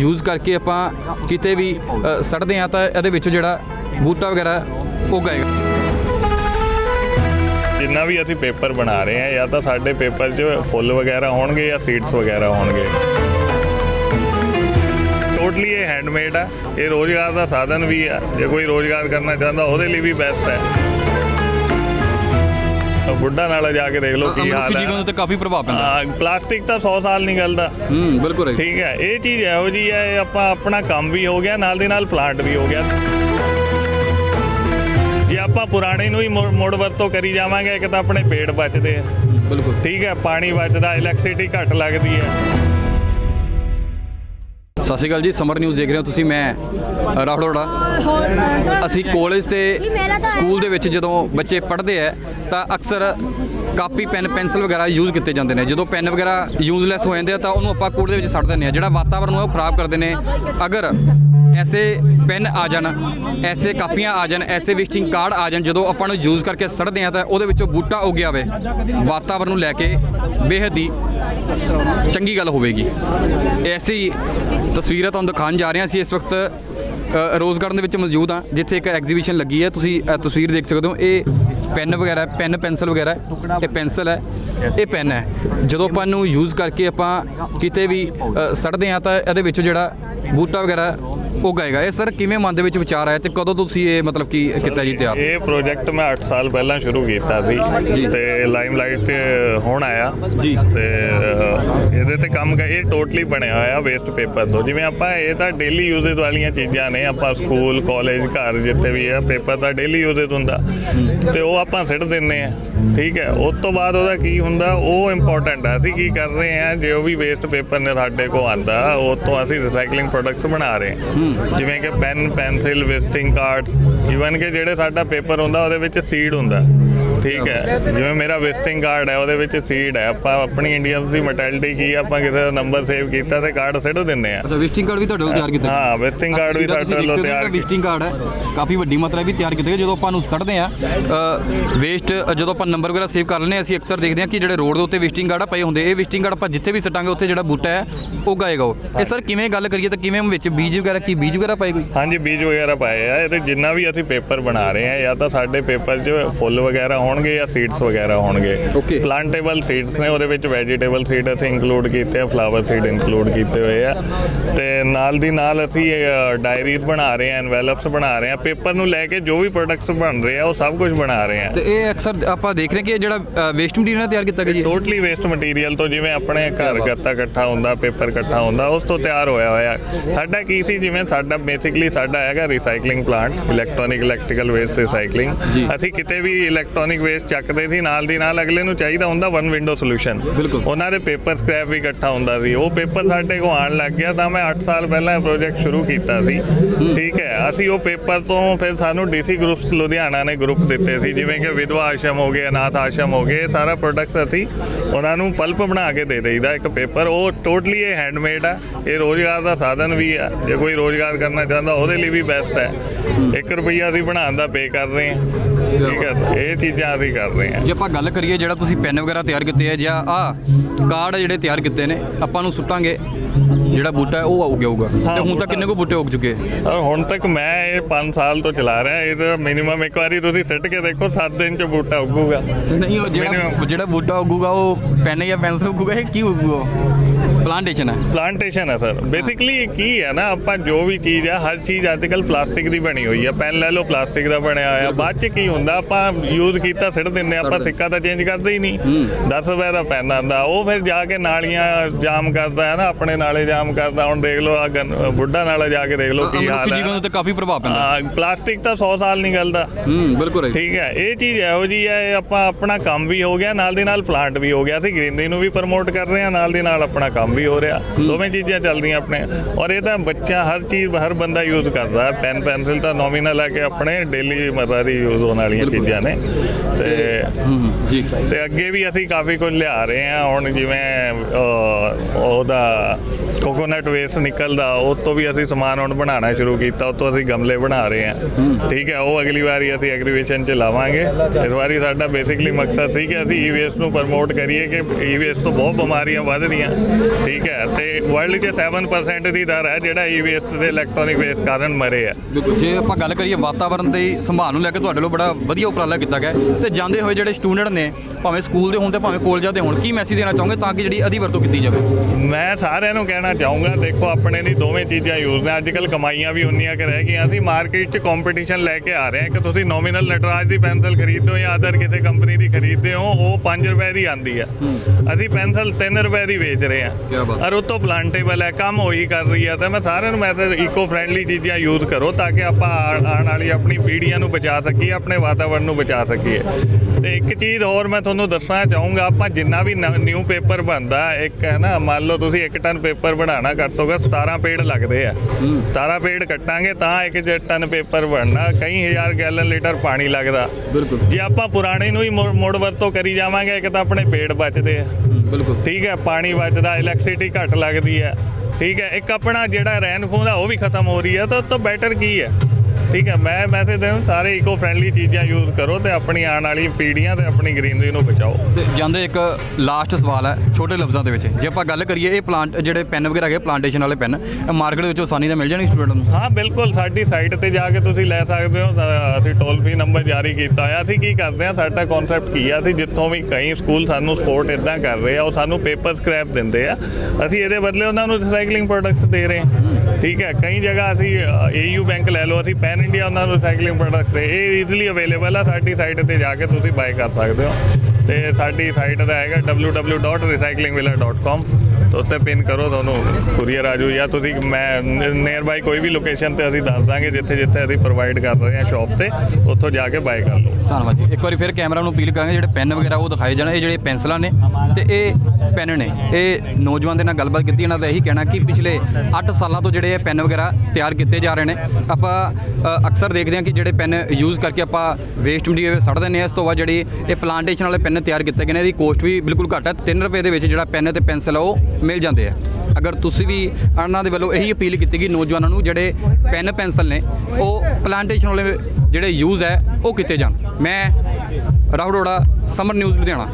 Use ਕਰਕੇ ਆਪਾਂ ਕਿਤੇ ਵੀ ਸੜਦੇ ਆ ਤਾਂ ਇਹਦੇ ਵਿੱਚੋਂ ਜਿਹੜਾ ਬੂਟਾ ਵਗੈਰਾ ਉਗਾਏਗਾ ਜਿੰਨਾ ਵੀ ਅਸੀਂ ਪੇਪਰ ਬਣਾ ਰਹੇ ਹਾਂ, ਜਾਂ ਤਾਂ ਸਾਡੇ ਪੇਪਰ 'ਚ ਫੁੱਲ ਵਗੈਰਾ ਹੋਣਗੇ ਜਾਂ ਸੀਡਸ ਵਗੈਰਾ ਹੋਣਗੇ। ਟੋਟਲੀ ਇਹ ਹੈਂਡਮੇਡ ਆ। ਇਹ ਰੋਜ਼ਗਾਰ ਦਾ ਸਾਧਨ ਵੀ ਆ। ਜੇ ਕੋਈ ਰੋਜ਼ਗਾਰ ਕਰਨਾ ਚਾਹੁੰਦਾ, ਉਹਦੇ ਲਈ ਵੀ ਬੈਸਟ ਹੈ। ਬੁੱਢਾ ਨਾਲ ਜਾ ਕੇ ਦੇਖ ਲਓ ਕੀ ਹਾਲ ਮਨੁੱਖੀ ਜੀਵਨ ਹੈ ਉੱਤੇ ਕਾਫੀ ਪ੍ਰਭਾਵ ਪੈਂਦਾ। ਹਾਂ ਪਲਾਸਟਿਕ ਤਾਂ 100 ਸਾਲ ਨਹੀਂ ਗਲਦਾ। ਹੂੰ ਬਿਲਕੁਲ ਹੈ ਠੀਕ ਹੈ ਇਹ ਚੀਜ਼ ਇਹੋ ਜੀ ਹੈ ਇਹ ਆਪਾਂ ਆਪਣਾ ਕੰਮ ਵੀ ਹੋ ਗਿਆ ਨਾਲ ਦੀ ਨਾਲ ਪਲਾਂਟ ਵੀ ਹੋ ਗਿਆ। ਜੇ ਆਪਾਂ ਪੁਰਾਣੇ ਨੂੰ ਹੀ ਮੁੜ ਮੁੜ ਵਰਤੋਂ ਕਰੀ ਜਾਵਾਂਗੇ ਇੱਕ ਤਾਂ ਆਪਣੇ ਪੇੜ ਬਚਦੇ ਆ। ਬਿਲਕੁਲ। ਠੀਕ ਹੈ ਪਾਣੀ ਬਚਦਾ ਇਲੈਕਟ੍ਰਿਸਿਟੀ ਘੱਟ ਲੱਗਦੀ ਹੈ। ਸਤਿ ਸ਼੍ਰੀ ਅਕਾਲ ਜੀ, ਸਮਰ ਨਿਊਜ਼ ਦੇਖ ਰਹੇ ਹੋ ਤੁਸੀਂ, ਮੈਂ ਰਾਹੁਲ ਅਰੋੜਾ। ਅਸੀਂ ਕਾਲਜ ਤੇ ਸਕੂਲ ਦੇ ਵਿੱਚ ਜਦੋਂ ਬੱਚੇ ਪੜ੍ਹਦੇ ਆ, ਤਾਂ ਅਕਸਰ ਕਾਪੀ, ਪੈਨ, ਪੈਨਸਲ ਵਗੈਰਾ ਯੂਜ਼ ਕੀਤੇ ਜਾਂਦੇ ਨੇ। ਜਦੋਂ ਪੈਨ ਵਗੈਰਾ ਯੂਜ਼ਲੈਸ ਹੋ ਜਾਂਦੇ ਆ, ਤਾਂ ਉਹਨੂੰ ਆਪਾਂ ਕੂੜੇ ਦੇ ਵਿੱਚ ਸੱਟ ਦਿੰਦੇ ਆ। ਜਿਹੜਾ ਵਾਤਾਵਰਨ ਹੈ ਉਹ ਖਰਾਬ ਕਰਦੇ ਨੇ। ਅਗਰ ਐਸੇ ਪੈਨ ਆ ਜਾਣ ਐਸੇ ਕਾਪੀਆਂ ਆ ਜਾਣ ਐਸੇ ਵਿਜ਼ਿਟਿੰਗ ਕਾਰਡ ਆ ਜਾਣ ਜਦੋਂ ਆਪਾਂ ਨੂੰ ਯੂਜ਼ ਕਰਕੇ ਸੜਦੇ ਆ ਤਾਂ ਉਹਦੇ ਵਿੱਚੋਂ ਬੂਟਾ ਉੱਗਿਆ ਹੋਵੇ ਵਾਤਾਵਰਨ ਨੂੰ ਲੈ ਕੇ ਬੇਹੱਦ ਹੀ ਚੰਗੀ ਗੱਲ ਹੋਵੇਗੀ। ਐਸੀ ਤਸਵੀਰਾਂ ਤੁਹਾਨੂੰ ਦਿਖਾਉਣ ਜਾ ਰਹੇ ਹਾਂ। ਅਸੀਂ ਇਸ ਵਕਤ ਅ, ਰੋਜ਼ ਗਾਰਡਨ ਦੇ ਵਿੱਚ ਮੌਜੂਦ ਹਾਂ ਜਿੱਥੇ ਇੱਕ ਐਗਜ਼ੀਬਿਸ਼ਨ ਲੱਗੀ ਹੈ। ਤੁਸੀਂ ਤਸਵੀਰ ਦੇਖ ਸਕਦੇ ਹੋ। ਇਹ ਪੈਨ ਵਗੈਰਾ ਪੈਨ ਪੈਨਸਲ ਵਗੈਰਾ ਹੈ। ਇਹ ਪੈਨਸਲ ਹੈ ਇਹ ਪੈਨ ਹੈ। ਜਦੋਂ ਆਪਾਂ ਨੂੰ ਯੂਜ਼ ਕਰਕੇ ਆਪਾਂ ਕਿਤੇ ਵੀ ਸੜਦੇ ਆ ਤਾਂ ਇਹਦੇ ਵਿੱਚ ਜਿਹੜਾ ਬੂਟਾ ਵਗੈਰਾ ਉਗਾਏਗਾ ਇਹ ਸਰ ਕਿਵੇਂ ਮਨ ਦੇ ਵਿੱਚ ਵਿਚਾਰ ਆਇਆ ਤੇ ਕਦੋਂ ਤੁਸੀਂ ਇਹ ਮਤਲਬ ਕੀ ਕੀਤਾ ਜੀ ਤਿਆਰ? ਇਹ ਪ੍ਰੋਜੈਕਟ ਮੈਂ 8 ਸਾਲ ਪਹਿਲਾਂ ਸ਼ੁਰੂ ਕੀਤਾ ਸੀ ਤੇ ਲਾਈਮਲਾਈਟ ਤੇ ਹੁਣ ਆਇਆ। ਜੀ। ਤੇ ਇਹਦੇ ਤੇ ਕੰਮ ਕਰ ਇਹ ਟੋਟਲੀ ਬਣਿਆ ਹੋਇਆ ਵੇਸਟ ਪੇਪਰ ਤੋਂ। ਜਿਵੇਂ ਆਪਾਂ ਇਹ ਤਾਂ ਡੇਲੀ ਯੂਜ਼ੇਜ ਵਾਲੀਆਂ ਚੀਜ਼ਾਂ ਨੇ ਆਪਾਂ ਸਕੂਲ ਕਾਲਜ ਘਰ ਜਿੱਥੇ ਵੀ ਆ ਪੇਪਰ ਤਾਂ ਡੇਲੀ ਯੂਜ਼ੇਜ ਹੁੰਦਾ। ਤੇ ਉਹ ਆਪਾਂ ਸਿੱਟ ਦਿੰਨੇ ਆ। ਠੀਕ ਹੈ ਉਸ ਤੋਂ ਬਾਅਦ ਉਹਦਾ ਕੀ ਹੁੰਦਾ ਉਹ ਇੰਪੋਰਟੈਂਟ ਹੈ ਅਸੀਂ ਕੀ ਕਰ ਰਹੇ ਆ ਜੋ ਵੀ ਵੇਸਟ ਪੇਪਰ ਨੇ ਸਾਡੇ ਕੋਲ ਆਂਦਾ ਉਹ ਤੋਂ ਅਸੀਂ ਰੀਸਾਈਕਲਿੰਗ ਪ੍ਰੋਡਕਟਸ ਬਣਾ ਰਹੇ ਹਾਂ। ਜਿਵੇਂ ਕਿ pen pencil visiting cards even ਕਿ ਜਿਹੜੇ ਸਾਡਾ ਪੇਪਰ ਹੁੰਦਾ ਉਹਦੇ ਵਿੱਚ ਸੀਡ ਹੁੰਦਾ। ਠੀਕ ਹੈ। ਜਿਵੇਂ ਮੇਰਾ ਵਿਜ਼ਿਟਿੰਗ ਕਾਰਡ ਹੈ ਉਹਦੇ ਵਿੱਚ ਸੀਡ ਹੈ। ਆਪਾਂ ਆਪਣੀ ਇੰਡੀਅਨ ਦੀ ਮੋਰਟੈਲਿਟੀ ਕੀ ਆ, ਆਪਾਂ ਕਿਸੇ ਦਾ ਨੰਬਰ ਸੇਵ ਕੀਤਾ ਤੇ ਕਾਰਡ ਸਿੱਟ ਦਿੰਦੇ ਆ। ਅੱਛਾ ਵਿਜ਼ਿਟਿੰਗ ਕਾਰਡ ਵੀ ਤੁਹਾਡੇ ਵੱਲੋਂ ਤਿਆਰ ਕੀਤਾ? ਹਾਂ ਵਿਜ਼ਿਟਿੰਗ ਕਾਰਡ ਵੀ ਸਾਡੇ ਵੱਲੋਂ ਤਿਆਰ ਕਿ ਵਿਜ਼ਿਟਿੰਗ ਕਾਰਡ ਹੈ। ਕਾਫੀ ਵੱਡੀ ਮਾਤਰਾ ਵੀ ਤਿਆਰ ਕੀਤੇ ਗਏ ਜਦੋਂ ਆਪਾਂ ਨੂੰ ਸੜਦੇ ਆ ਵੇਸਟ ਜਦੋਂ ਆਪਾਂ ਨੰਬਰ ਵਗੈਰਾ ਸੇਵ ਕਰ ਲੈਂਦੇ ਹਾਂ ਅਸੀਂ ਅਕਸਰ ਦੇਖਦੇ ਹਾਂ ਕਿ ਜਿਹੜੇ ਰੋਡ ਦੇ ਉੱਤੇ ਵਿਜ਼ਿਟਿੰਗ ਕਾਰਡ ਆ ਪਏ ਹੁੰਦੇ ਇਹ ਵਿਜ਼ਿਟਿੰਗ ਕਾਰਡ ਆਪਾਂ ਜਿੱਥੇ ਵੀ ਸਟਾਂਗੇ ਉੱਥੇ ਜਿਹੜਾ ਬੂਟਾ ਹੈ ਉਹ ਗਾਏਗਾ ਉਹ। ਇਹ ਸਰ ਕਿਵੇਂ ਗੱਲ ਕਰੀਏ ਤਾਂ ਕਿਵੇਂ ਵਿੱਚ ਬੀਜ ਵਗੈਰਾ ਕੀ ਬੀਜ ਵਗੈਰਾ ਪਾਏ ਕੋਈ? ਹਾਂਜੀ ਬੀਜ ਵਗੈਰਾ ਪਾਏ ਆ। ਇਹਦੇ ਜਿੰਨਾ ਵੀ ਅਸੀਂ ਪੇਪਰ ਬਣਾ ਰਹੇ ਆ ਜਾਂ ਤਾਂ ਸਾਡੇ ਪੇਪਰ 'ਚ ਫੁੱਲ ਵਗੈਰਾ ਹੋਣਗੇ ਜਾਂ ਸੀਡਸ ਵਗੈਰਾ ਹੋਣਗੇ। Okay. ਪਲਾਂਟੇਬਲ ਸੀਡਸ ਨੇ ਉਹਦੇ ਵਿੱਚ ਵੈਜੀਟੇਬਲ ਸੀਡ ਅਸੀਂ ਇੰਕਲੂਡ ਕੀਤੇ ਆ ਫਲਾਵਰ ਸੀਡ ਇੰਕਲੂਡ ਕੀਤੇ ਹੋਏ ਆ। ਤੇ ਨਾਲ ਦੀ ਨਾਲ ਅਸੀਂ ਡਾਇਰੀਜ਼ ਬਣਾ ਰਹੇ ਆ ਐਨਵੈਲਪਸ ਬਣਾ ਰਹੇ ਆ ਪੇਪਰ ਨੂੰ ਲੈ ਕੇ ਜੋ ਵੀ ਪ੍ਰੋਡਕਟਸ ਬਣ ਰਹੇ ਆ ਉਹ ਸਭ ਕੁਝ ਬਣਾ ਰਹੇ ਆ। ਤੇ ਇਹ ਅਕਸਰ ਆਪਾਂ ਦੇਖ ਰਹੇ ਕਿ ਇਹ ਜਿਹੜਾ ਵੇਸਟ ਮਟੀਰੀਅਲ ਤਿਆਰ ਕੀਤਾ ਗਿਆ ਜੀ? ਟੋਟਲੀ ਵੇਸਟ ਮਟੀਰੀਅਲ ਤੋਂ ਜਿਵੇਂ ਆਪਣੇ ਘਰ ਗੱਤਾ ਇਕੱਠਾ ਹੁੰਦਾ ਪੇਪਰ ਇਕੱਠਾ ਹੁੰਦਾ ਉਸ ਤੋਂ ਤਿਆਰ ਹੋਇਆ ਹੋਇਆ। ਸਾਡਾ ਕੀ ਸੀ ਜਿਵੇਂ ਸਾਡਾ ਬੇਸਿਕਲੀ ਸਾਡਾ ਹੈਗਾ recycling plant electronic electrical waste recycling. ਅਸੀਂ ਕਿਤੇ ਵੀ ਇਲੈਕਟ੍ਰੋਨਿਕ ਵੇਸਟ ਚੱਕਦੇ ਸੀ ਨਾਲ ਦੀ ਨਾਲ ਅਗਲੇ ਨੂੰ ਚਾਹੀਦਾ ਹੁੰਦਾ ਵਨ ਵਿੰਡੋ ਸੋਲੂਸ਼ਨ। ਉਹਨਾਂ ਦੇ ਪੇਪਰ ਸਕ੍ਰੈਪ ਵੀ ਇਕੱਠਾ ਹੁੰਦਾ ਸੀ। ਉਹ ਪੇਪਰ ਸਾਡੇ ਕੋਲ ਆਉਣ ਲੱਗ ਗਿਆ ਤਾਂ ਮੈਂ 8 ਸਾਲ ਪਹਿਲਾਂ ਇਹ ਪ੍ਰੋਜੈਕਟ ਸ਼ੁਰੂ ਕੀਤਾ ਸੀ। ਠੀਕ ਹੈ ਅਸੀਂ ਉਹ ਪੇਪਰ ਤੋਂ ਫਿਰ ਸਾਨੂੰ ਡੀਸੀ ਗਰੁੱਪਸ ਲੁਧਿਆਣਾ ਨੇ ਗਰੁੱਪ ਦਿੱਤੇ ਸੀ। ਜਿਵੇਂ ਕਿ ਵਿਧਵਾ ਆਸ਼ਰਮ ਹੋ ਗਏ ਅਨਾਥ ਆਸ਼ਰਮ ਹੋ ਗਏ ਸਾਰਾ ਪ੍ਰੋਡਕਟ ਅਸੀਂ ਉਹਨਾਂ ਨੂੰ ਪਲਪ ਬਣਾ ਕੇ ਦੇ ਦੇਈਦਾ ਇੱਕ ਪੇਪਰ ਉਹ ਟੋਟਲੀ ਇਹ ਹੈਂਡਮੇਡ ਆ। ਇਹ ਰੋਜ਼ਗਾਰ ਦਾ ਸਾਧਨ ਵੀ ਆ। ਜੇ ਕੋਈ ਰੋਜ਼ਗਾਰ ਕਰਨਾ ਚਾਹੁੰਦਾ ਉਹਦੇ ਲਈ ਵੀ ਬੈਸਟ ਹੈ। 1 ਰੁਪਈਆ ਅਸੀਂ ਬਣਾਉਣ ਦਾ ਪੇ ਕਰ ਰਹੇ ਹਾਂ। ਠੀਕ ਹੈ ਇਹ ਚੀਜ਼ਾਂ ਅਸੀਂ ਕਰ ਰਹੇ ਹਾਂ। ਜੇ ਆਪਾਂ ਗੱਲ ਕਰੀਏ ਜਿਹੜਾ ਤੁਸੀਂ ਪੈਨ ਵਗੈਰਾ ਤਿਆਰ ਕੀਤੇ ਆ ਜਾਂ ਆ ਕਾਰਡ ਜਿਹੜੇ ਤਿਆਰ ਕੀਤੇ ਨੇ ਆਪਾਂ ਨੂੰ ਸੁੱਟਾਂਗੇ। ਜਿਹੜਾ ਬੂਟਾ ਹੈ ਉਹ ਉੱਗ ਜਾਊਗਾ ਤੇ ਹੁਣ ਤੱਕ ਕਿੰਨੇ ਕੋ ਬੂਟੇ ਉੱਗ ਚੁੱਕੇ? ਔਰ ਹੁਣ ਤੱਕ ਮੈਂ ਇਹ 5 ਸਾਲ ਤੋਂ ਚਲਾ ਰਿਹਾ ਇਹ ਤਾਂ ਮਿਨੀਮਮ ਇੱਕ ਵਾਰੀ ਤੁਸੀਂ ਸਿੱਟ ਕੇ ਦੇਖੋ 7 ਦਿਨ ਚ ਬੂਟਾ ਉੱਗੂਗਾ। ਨਹੀਂ ਉਹ ਜਿਹੜਾ. ਜਿਹੜਾ ਬੂਟਾ ਉੱਗੂਗਾ ਉਹ ਪੈਨ ਜਾਂ ਪੈਨਸਲ ਉੱਗੂਗਾ ਇਹ ਕੀ ਉੱਗੂਗਾ ਪਲਾਂਟੇਸ਼ਨ ਹੈ। ਪਲਾਂਟੇਸ਼ਨ ਹੈ ਸਰ। ਬੇਸਿਕਲੀ ਕੀ ਹੈ ਨਾ ਆਪਾਂ ਜੋ ਵੀ ਚੀਜ਼ ਹੈ ਹਰ ਚੀਜ਼ ਅੱਜਕੱਲ ਪਲਾਸਟਿਕ ਦੀ ਬਣੀ ਹੋਈ ਹੈ ਪੈਨ ਲੈ ਲਓ ਪਲਾਸਟਿਕ ਦਾ ਬਣਿਆ ਹੋਇਆ। ਬਾਅਦ ਚ ਕੀ ਹੁੰਦਾ ਆਪਾਂ ਯੂਜ਼ ਕੀਤਾ ਸਿੱਟ ਦਿੰਦੇ ਹਾਂ, ਆਪਾਂ ਸਿੱਕਾ ਤਾਂ ਚੇਂਜ ਕਰਦੇ ਹੀ ਨਹੀਂ। 10 ਰੁਪਏ ਦਾ ਪੈਨ ਆਂਦਾ ਉਹ ਫਿਰ ਜਾ ਕੇ ਨਾਲੀਆਂ ਜਾਮ ਕਰਦਾ ਹੈ ਨਾ ਆਪਣੇ ਨਾਲੇ ਜਾਮ ਕਰਦਾ। ਹੁਣ ਦੇਖ ਲਓ ਆ ਬੁੱਢਾ ਨਾਲਾ ਜਾ ਕੇ ਦੇਖ ਲਓ ਕੀ ਹਾਲ ਮਨੁੱਖੀ ਜੀਵਨ ਹੈ ਉੱਤੇ ਕਾਫੀ ਪ੍ਰਭਾਵ ਪੈਂਦਾ। ਹਾਂ, ਪਲਾਸਟਿਕ ਤਾਂ 100 ਸਾਲ ਨਹੀਂ ਗਲਦਾ। ਹੂੰ ਬਿਲਕੁਲ। ਠੀਕ ਹੈ ਇਹ ਚੀਜ਼ ਇਹੋ ਜੀ ਹੈ ਇਹ ਆਪਾਂ ਆਪਣਾ ਕੰਮ ਵੀ ਹੋ ਗਿਆ ਨਾਲ ਦੀ ਨਾਲ ਪਲਾਂਟ ਵੀ ਹੋ ਗਿਆ। ਅਸੀਂ ਗ੍ਰੀਨਰੀ ਨੂੰ ਵੀ ਪ੍ਰਮੋਟ ਕਰ ਰਹੇ ਹਾਂ ਨਾਲ ਦੀ ਨਾਲ ਆਪਣਾ ਕੰਮ ਵੀ ਹੋ ਰਿਹਾ। ਦੋਵੇਂ ਚੀਜ਼ਾਂ ਚੱਲਦੀਆਂ ਆਪਣੇ। ਔਰ ਇਹ ਤਾਂ ਬੱਚਾ ਹਰ ਚੀਜ਼ ਹਰ ਬੰਦਾ ਯੂਜ਼ ਕਰਦਾ ਹੈ। ਪੈਨ ਪੈਨਸਿਲ ਤਾਂ ਨੋਮੀਨਲ ਹੈ ਕਿ ਆਪਣੇ ਡੇਲੀ ਮਰਰਾ ਦੀ ਯੂਜ਼ ਹੋਣ ਵਾਲੀਆਂ। ਚੀਜ਼ਾਂ ਨੇ। ਤੇ ਜੀ। ਤੇ ਅੱਗੇ ਵੀ ਅਸੀਂ ਕਾਫੀ ਕੁਝ ਲਿਆ ਰਹੇ ਹਾਂ। ਹੁਣ ਜਿਵੇਂ ਉਹਦਾ ਕੋਕੋ ਕੋਕੋਨਟ ਵੇਸਟ ਨਿਕਲਦਾ ਉਹ ਤੋਂ ਵੀ ਅਸੀਂ ਸਮਾਨ ਹੁਣ ਬਣਾਉਣਾ ਸ਼ੁਰੂ ਕੀਤਾ ਉਹ ਤੋਂ ਅਸੀਂ ਗਮਲੇ ਬਣਾ ਰਹੇ ਹਾਂ। ਠੀਕ ਹੈ ਉਹ ਅਗਲੀ ਵਾਰੀ ਅਸੀਂ ਐਗਰੀਵੇਸ਼ਨ 'ਚ ਲਾਵਾਂਗੇ। ਇਸ ਵਾਰੀ ਸਾਡਾ ਬੇਸਿਕਲੀ ਮਕਸਦ ਸੀ ਕਿ ਅਸੀਂ ਈ ਵੇਸਟ ਨੂੰ ਪ੍ਰਮੋਟ ਕਰੀਏ ਕਿ ਈ ਵੇਸਟ ਤੋਂ ਬਹੁਤ ਬਿਮਾਰੀਆਂ ਵੱਧ ਰਹੀਆਂ। ਠੀਕ ਹੈ ਤੇ ਵਰਲਡ 'ਚ 7% ਦੀ ਦਰ ਹੈ ਜਿਹੜਾ ਈ ਵੇਸਟ ਦੇ ਇਲੈਕਟ੍ਰੋਨਿਕ ਵੇਸਟ ਕਾਰਨ ਮਰੇ ਆ। ਜੇ ਆਪਾਂ ਗੱਲ ਕਰੀਏ ਵਾਤਾਵਰਣ ਦੀ ਸੰਭਾਲ ਨੂੰ ਲੈ ਕੇ ਤੁਹਾਡੇ ਵੱਲੋਂ ਬੜਾ ਵਧੀਆ ਉਪਰਾਲਾ ਕੀਤਾ ਗਿਆ। ਤੇ ਜਾਂਦੇ ਹੋਏ ਜਿਹੜੇ ਸਟੂਡੈਂਟ ਨੇ ਭਾਵੇਂ ਸਕੂਲ ਦੇ ਹੋਣ ਤੇ ਭਾਵੇਂ ਕਾਲਜਾਂ ਦੇ ਹੋਣ ਕੀ ਮੈਸੇਜ ਦੇਣਾ ਚਾਹੋਗੇ ਤਾਂ ਕਿ ਜਿਹੜੀ ਅਧੀ ਵਰਤੋਂ ਕੀਤੀ ਜਾਵੇ? ਮੈਂ ਸਾਰਿਆਂ ਨੂੰ ਕਹਿਣਾ ਚਾਹੂੰਗਾ ਦੇਖੋ ਆਪਣੇ ਲਈ ਦੋਵੇਂ ਚੀਜ਼ਾਂ ਯੂਜ਼ ਨੇ ਅੱਜ ਕੱਲ ਕਮਾਈਆਂ ਵੀ ਉਨੀਆਂ ਕਿ ਰਹਿ ਗਈਆਂ ਅਸੀਂ ਮਾਰਕੀਟ 'ਚ ਕੰਪੀਟੀਸ਼ਨ ਲੈ ਕੇ ਆ ਰਹੇ ਹਾਂ ਕਿ ਤੁਸੀਂ ਨੋਮੀਨਲ ਨਟਰਾਜ ਦੀ ਪੈਨਸਲ ਖਰੀਦਦੇ ਹੋ ਜਾਂ ਅਦਰ ਕਿਸੇ ਕੰਪਨੀ ਦੀ ਖਰੀਦਦੇ ਹੋ ਉਹ 5 ਰੁਪਏ ਦੀ ਆਂਦੀ ਆ। ਅਸੀਂ ਪੈਨਸਲ 3 ਰੁਪਏ ਦੀ ਵੇਚ ਰਹੇ। ਹਾਂ ਔਰ ਉਹ ਤੋਂ ਪਲਾਂਟੇਬਲ ਹੈ ਕੰਮ ਹੋਈ ਕਰ ਰਹੀ ਹੈ ਤਾਂ ਮੈਂ ਸਾਰਿਆਂ ਨੂੰ ਮੈਂ ਤਾਂ ਇਕੋ ਫ੍ਰੈਂਡਲੀ ਚੀਜ਼ਾਂ ਯੂਜ਼ ਕਰੋ ਤਾਂ ਕਿ ਆਪਾਂ ਆਉਣ ਵਾਲੀ ਆਪਣੀ ਪੀੜ੍ਹੀਆਂ ਨੂੰ ਬਚਾ ਸਕੀਏ ਆਪਣੇ ਵਾਤਾਵਰਣ ਨੂੰ ਬਚਾ ਸਕੀਏ। ਤੇ ਇੱਕ ਚੀਜ਼ ਹੋਰ ਮੈਂ ਤੁਹਾਨੂੰ ਦੱਸਣਾ ਚਾਹੂੰਗਾ ਆਪਾਂ ਜਿੰਨਾ ਵੀ ਨਿਊ ਪੇਪਰ ਬਣਦਾ ਇੱਕ ਹੈ ਨਾ ਮੰਨ ਲਓ ਤੁਸੀਂ 1 ਟਨ ਪੇਪਰ ਬਣਾਉਣਾ ਘੱਟ 17 ਪੇੜ ਲੱਗਦੇ ਆ। 17 ਪੇੜ ਕੱਟਾਂਗੇ ਤਾਂ 1 ਟਨ ਪੇਪਰ ਬਣਨਾ ਕਈ ਹਜ਼ਾਰ ਗੈਲਨ ਲੀਟਰ ਪਾਣੀ ਲੱਗਦਾ। ਬਿਲਕੁਲ। ਜੇ ਆਪਾਂ ਪੁਰਾਣੇ ਨੂੰ ਹੀ ਮੁੜ ਵਰਤੋਂ ਕਰੀ ਜਾਵਾਂਗੇ ਇੱਕ ਤਾਂ ਆਪਣੇ ਪੇੜ ਬਚਦੇ ਆ। ਬਿਲਕੁਲ। ਠੀਕ ਹੈ ਪਾਣੀ ਬਚਦਾ ਇਲੈਕਟ੍ਰਿਸਿਟੀ ਘੱਟ ਲੱਗਦੀ ਹੈ। ਠੀਕ ਹੈ ਇੱਕ ਆਪਣਾ ਜਿਹੜਾ ਖੂੰਹਦ ਆ ਉਹ ਵੀ ਖਤਮ ਹੋ ਰਹੀ ਹੈ ਤਾਂ ਤੋਂ ਬੈਟਰ ਕੀ ਹੈ? ਠੀਕ ਹੈ ਮੈਂ ਮੈਸੇਜ ਦੇਣਾ ਸਾਰੇ ਇਕੋ ਫ੍ਰੈਂਡਲੀ ਚੀਜ਼ਾਂ ਯੂਜ਼ ਕਰੋ ਤੇ ਆਪਣੀ ਆਉਣ ਵਾਲੀ ਪੀੜ੍ਹੀਆਂ ਤੇ ਆਪਣੀ ਗ੍ਰੀਨਰੀ ਨੂੰ ਬਚਾਓ। ਤੇ ਜਾਂਦੇ ਇੱਕ ਲਾਸਟ ਸਵਾਲ ਹੈ ਛੋਟੇ ਲਫ਼ਜ਼ਾਂ ਦੇ ਵਿੱਚ। ਜੇ ਆਪਾਂ ਗੱਲ ਕਰੀਏ ਇਹ ਪਲਾਂਟ ਜਿਹੜੇ ਪੈਨ ਵਗੈਰਾ ਹੈਗੇ ਪਲਾਂਟੇਸ਼ਨ ਵਾਲੇ ਪੈਨ ਮਾਰਕੀਟ ਵਿੱਚ ਆਸਾਨੀ ਨਾਲ ਮਿਲ ਜਾਣਗੇ ਸਟੂਡੈਂਟ ਨੂੰ? ਹਾਂ ਬਿਲਕੁਲ ਸਾਡੀ ਸਾਈਟ ਤੇ ਜਾ ਕੇ ਤੁਸੀਂ ਲੈ ਸਕਦੇ ਹੋ ਅਸੀਂ ਟੋਲ ਫ੍ਰੀ ਨੰਬਰ ਜਾਰੀ ਕੀਤਾ ਹੋਇਆ। ਅਸੀਂ ਕੀ ਕਰਦੇ ਹਾਂ ਸਾਡਾ ਕਨਸੈਪਟ ਕੀ ਆ? ਅਸੀਂ ਜਿੱਥੋਂ ਵੀ ਕਈ ਸਕੂਲ ਸਾਨੂੰ ਸਪੋਰਟ ਇਦਾਂ ਕਰ ਰਹੇ ਆ ਉਹ ਸਾਨੂੰ ਪੇਪਰ ਸਕ੍ਰੈਪ ਦਿੰਦੇ ਆ। ਅਸੀਂ ਇਹਦੇ ਬਦਲੇ ਉਹਨਾਂ ਨੂੰ ਰੀਸਾਈਕਲਿੰਗ ਪ੍ਰੋਡਕਟਸ ਦੇ ਰਹੇ ਹਾਂ। ਠੀਕ ਹੈ ਕਈ ਜਗ੍ਹਾ ਅਸੀਂ ਏਯੂ ਬੈਂਕ ਲੈ ਲਓ ਅਸੀਂ ਪੈਨ ਇੰਡੀਆ ਉਹਨਾਂ ਨੂੰ ਰੀਸਾਈਕਲਿੰਗ ਪ੍ਰੋਡਕਟਸ ਦੇ ਇਹ ਈਜ਼ੀਲੀ ਅਵੇਲੇਬਲ ਆ, ਸਾਡੀ ਸਾਈਟ ਤੇ ਜਾ ਕੇ ਤੁਸੀਂ ਬਾਈ ਕਰ ਸਕਦੇ ਹੋ। ਤੇ ਸਾਡੀ ਸਾਈਟ ਦਾ ਹੈਗਾ www.recyclingvilla.com ਤੋਂ ਉੱਤੇ ਪਿੰਨ ਕਰੋ, ਤੁਹਾਨੂੰ ਕੁਰੀਅਰ ਆ ਜਾਊ ਜਾਂ ਤੁਸੀਂ, ਮੈਂ ਨੀਅਰ ਬਾਈ ਕੋਈ ਵੀ ਲੋਕੇਸ਼ਨ ਤੇ ਅਸੀਂ ਦੱਸ ਦਾਂਗੇ, ਜਿੱਥੇ ਜਿੱਥੇ ਅਸੀਂ ਪ੍ਰੋਵਾਈਡ ਕਰ ਰਹੇ ਹਾਂ ਸ਼ਾਪ ਤੇ, ਉੱਥੋਂ ਜਾ ਕੇ ਬਾਈ ਕਰ ਲਓ। ਧੰਨਵਾਦ ਜੀ। ਇੱਕ ਵਾਰੀ ਫਿਰ ਕੈਮਰਾ ਨੂੰ ਅਪੀਲ ਕਰਾਂਗੇ, ਜਿਹੜੇ ਪੈਨ ਵਗੈਰਾ ਉਹ ਦਿਖਾਏ ਜਾਣ। ਇਹ ਜਿਹੜੇ ਪੈਨਸਲਾਂ ਨੇ, ਤੇ ਇਹ ਪੈਨ ਨੇ। ਇਹ ਨੌਜਵਾਨ ਦੇ ਨਾਲ ਗੱਲਬਾਤ ਕੀਤੀ, ਇਹਨਾਂ ਦਾ ਇਹੀ ਕਹਿਣਾ ਕਿ ਪਿਛਲੇ 8 ਸਾਲਾਂ ਤੋਂ ਜਿਹੜੇ ਇਹ ਪੈਨ ਵਗੈਰਾ ਤਿਆਰ ਕੀਤੇ ਜਾ ਰਹੇ ਨੇ, ਆਪਾਂ ਅਕਸਰ ਦੇਖਦੇ ਹਾਂ ਕਿ ਜਿਹੜੇ ਪੈਨ ਯੂਜ਼ ਕਰਕੇ ਆਪਾਂ ਵੇਸਟ ਮਟੀਰੀਅਲ ਸੜ ਦਿੰਦੇ ਹਾਂ, ਇਸ ਤੋਂ ਬਾਅਦ ਜਿਹੜੀ ਇਹ ਪਲਾਂਟੇਸ਼ਨ ਵਾਲੇ ਪੈਨ ਤਿਆਰ ਕੀਤੇ ਗਏ ਨੇ, ਇਹਦੀ ਕੋਸਟ ਵੀ ਬਿਲਕੁਲ ਘੱਟ ਹੈ। 3 ਰੁਪਏ ਦੇ ਵਿੱਚ ਜਿਹੜਾ ਪੈਨ ਤੇ ਪੈਨਸਲ ਆ, ਉਹ ਮਿਲ ਜਾਂਦੇ ਆ। ਅਗਰ ਤੁਸੀਂ ਵੀ ਉਹਨਾਂ ਦੇ ਵੱਲੋਂ ਇਹੀ ਅਪੀਲ ਕੀਤੀ ਗਈ ਨੌਜਵਾਨਾਂ ਨੂੰ, ਜਿਹੜੇ ਪੈਨ ਪੈਨਸਲ ਨੇ, ਉਹ ਪਲਾਂਟੇਸ਼ਨ ਵਾਲੇ ਜਿਹੜੇ ਯੂਜ਼ ਹੈ, ਉਹ ਕੀਤੇ ਜਾਣ। ਮੈਂ ਰਾਹੁਲ ਅਰੋੜਾ, ਸਮਰ ਨਿਊਜ਼, ਲੁਧਿਆਣਾ।